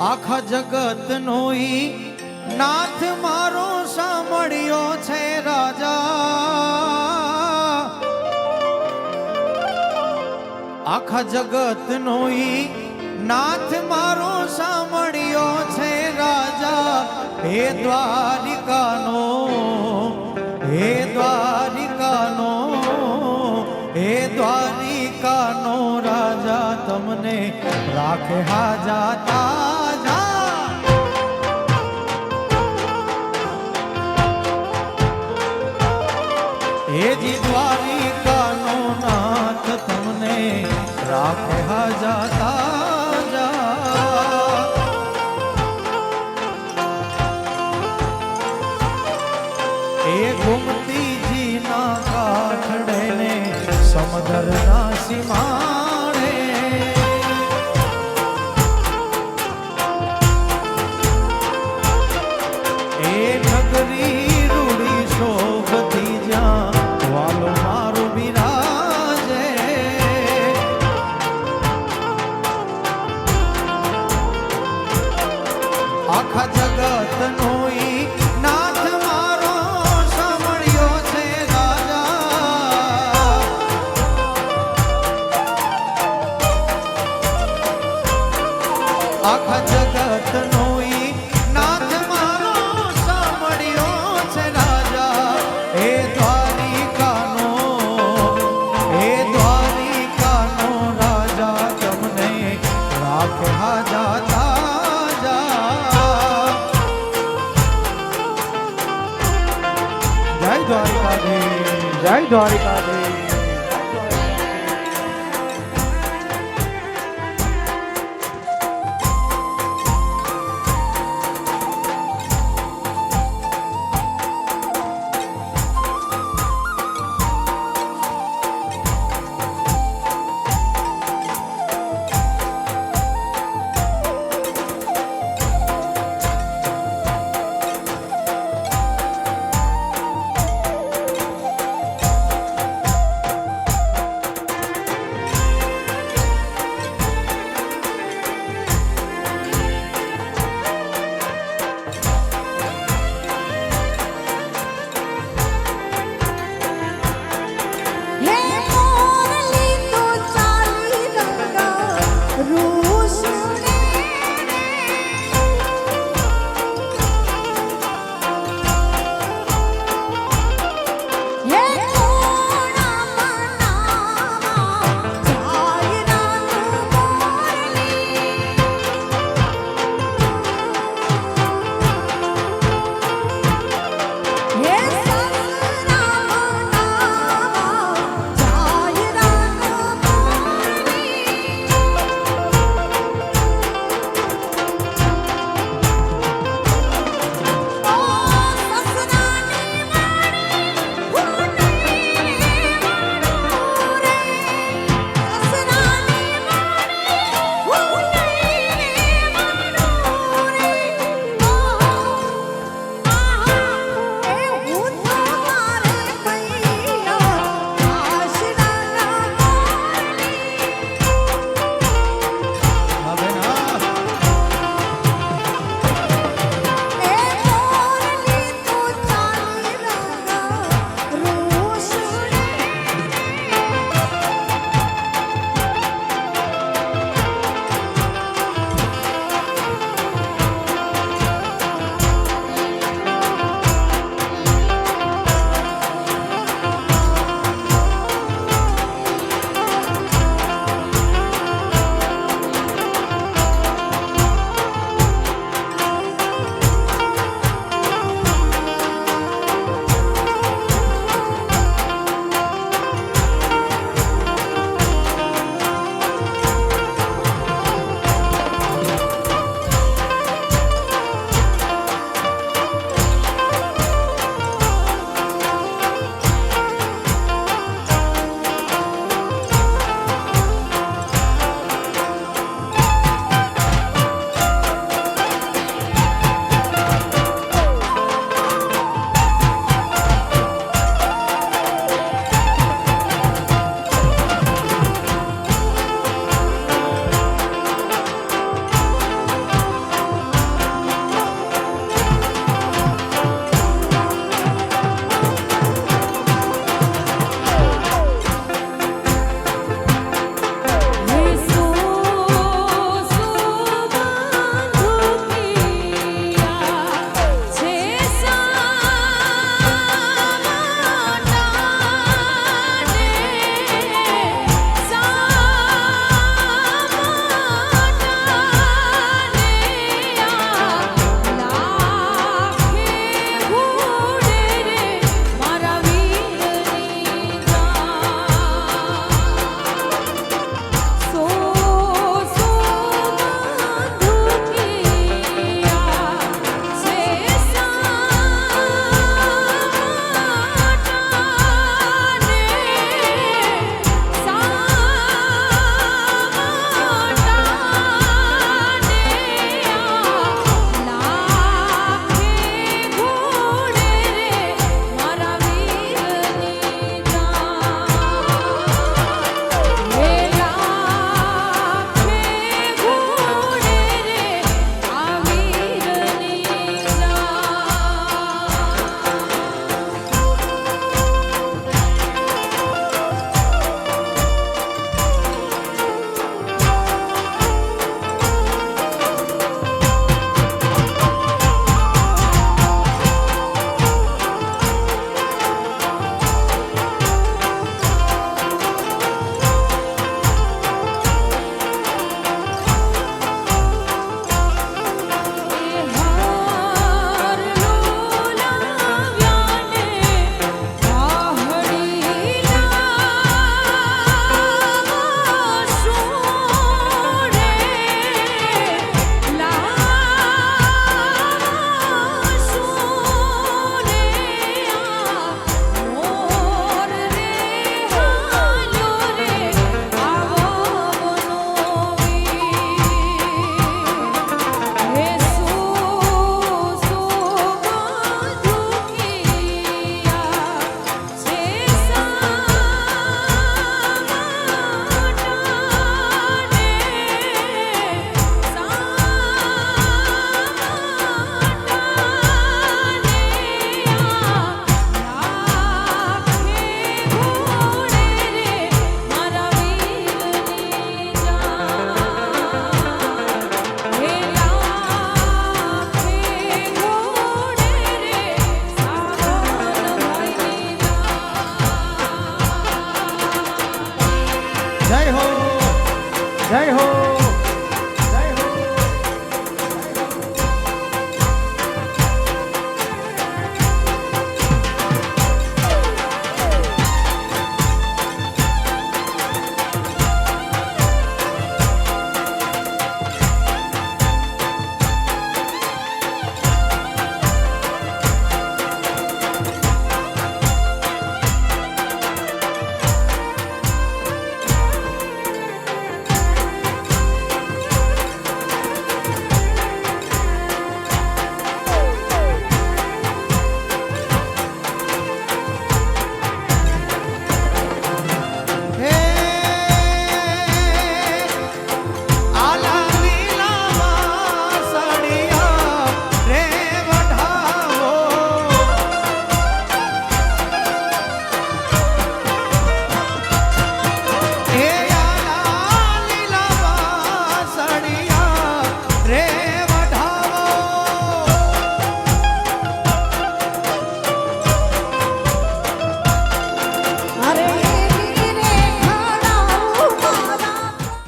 આખા જગત નો નાથ મારો સાંભળ્યો છે રાજા. આખા જગત નો નાથ મારો સાંભળ્યો છે રાજા. હે દ્વારિકાનો હે દ્વારિકાનો હે દ્વારિકાનો રાજા, તમને રાખે હા તાજા હેજી દ્વારિકાનો નાથ તમને રાખે હાજા તાજા એ ગુમતીજીના કાઠડે ને સમુદ્રના આખા જગત નો નાથ મારો સાંભળ્યો છે રાજા. હે દ્વારિકાનો હે દ્વારિકાનો રાજા, તમને રાખે હાજા તાજા જય દ્વારિકા જય દ્વારિકા